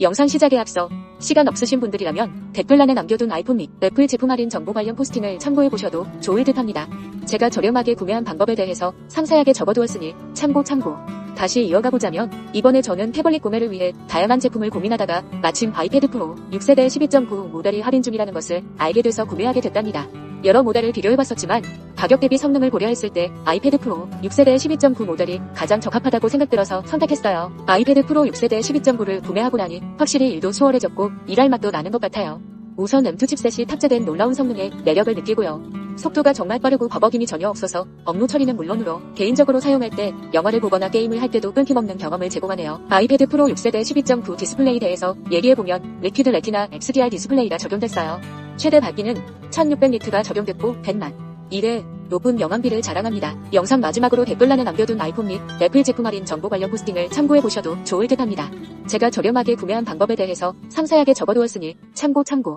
영상 시작에 앞서 시간 없으신 분들이라면 댓글란에 남겨둔 아이폰 및 애플 제품 할인 정보 관련 포스팅을 참고해보셔도 좋을 듯 합니다. 제가 저렴하게 구매한 방법에 대해서 상세하게 적어두었으니 참고 참고. 다시 이어가보자면 이번에 저는 태블릿 구매를 위해 다양한 제품을 고민하다가 마침 아이패드 프로 6세대 12.9 모델이 할인 중이라는 것을 알게 돼서 구매하게 됐답니다. 여러 모델을 비교해봤었지만 가격 대비 성능을 고려했을 때 아이패드 프로 6세대 12.9 모델이 가장 적합하다고 생각들어서 선택했어요. 아이패드 프로 6세대 12.9를 구매하고 나니 확실히 일도 수월해졌고 일할 맛도 나는 것 같아요. 우선 M2 칩셋이 탑재된 놀라운 성능에 매력을 느끼고요. 속도가 정말 빠르고 버벅임이 전혀 없어서 업무 처리는 물론으로 개인적으로 사용할 때 영화를 보거나 게임을 할 때도 끊김없는 경험을 제공하네요. 아이패드 프로 6세대 12.9 디스플레이에 대해서 얘기해보면 리퀴드 레티나 XDR 디스플레이가 적용됐어요. 최대 밝기는 1600니트가 적용됐고 100만 1의 높은 영암비를 자랑합니다. 영상 마지막으로 댓글란에 남겨둔 아이폰 및 애플 제품 할인 정보 관련 포스팅을 참고해보셔도 좋을 듯 합니다. 제가 저렴하게 구매한 방법에 대해서 상세하게 적어두었으니 참고 참고.